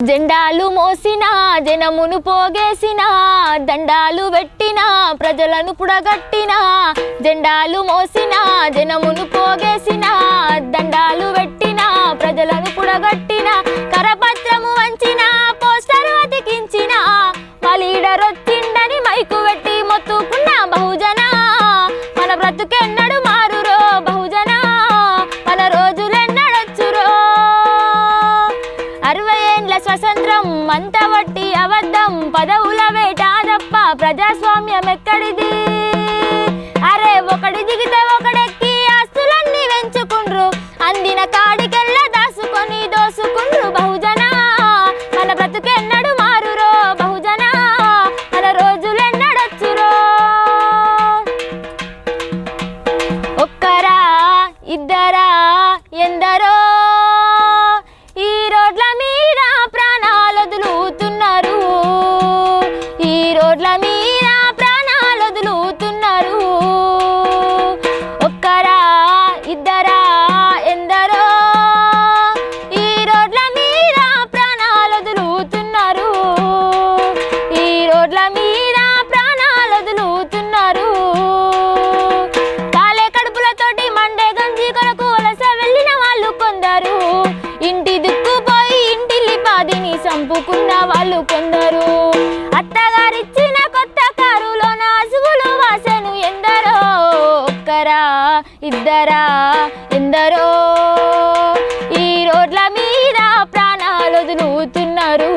జెండాలు మోసిన జనమును పోగేసిన దండాలు పెట్టిన ప్రజలను పుడగట్టిన జెండాలు మోసిన జనమును పోగేసిన దండాలు పెట్టిన ప్రజలను పుడగట్టిన కరపత్రము స్వతంత్రం అంత వట్టి అబద్ధం పదవుల వేట తప్ప ప్రజాస్వామ్యం ఎక్కడిది? రోడ్ల మీద ప్రాణాలు వదులుతున్నారు ఒక్కరా ఇద్దరా ఎందరో ఈ రోడ్ల మీద ప్రాణాలు వదులుతున్నారు ఈ రోడ్ల మీద ప్రాణాలు వదులుతున్నారు కాలే కడుపులతోటి మండే గంజి కొరకు వలస వెళ్ళిన వాళ్ళు కొందరు. ఇంటి దిక్కుపోయి ఇంటిల్లి పాదిని చంపుకున్న వాళ్ళు కొందరు. అత్తగారిచ్చి ఒక్కరా ఇద్దరా ఎందరో? ఈ రోడ్ల మీద ప్రాణాలు వదులుతున్నారు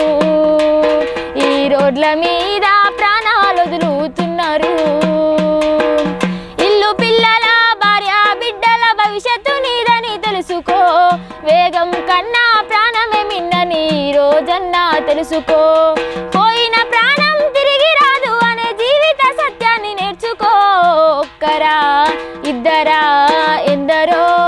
ఈ రోడ్ల మీద ప్రాణాలు వదులుతున్నారు ఇల్లు పిల్లల భార్య బిడ్డల భవిష్యత్తు నీదని తెలుసుకో. వేగం కన్నా ప్రాణమే మిన్నని ఈ రోజన్నా తెలుసుకో. పోయిన ప్రాణ claro.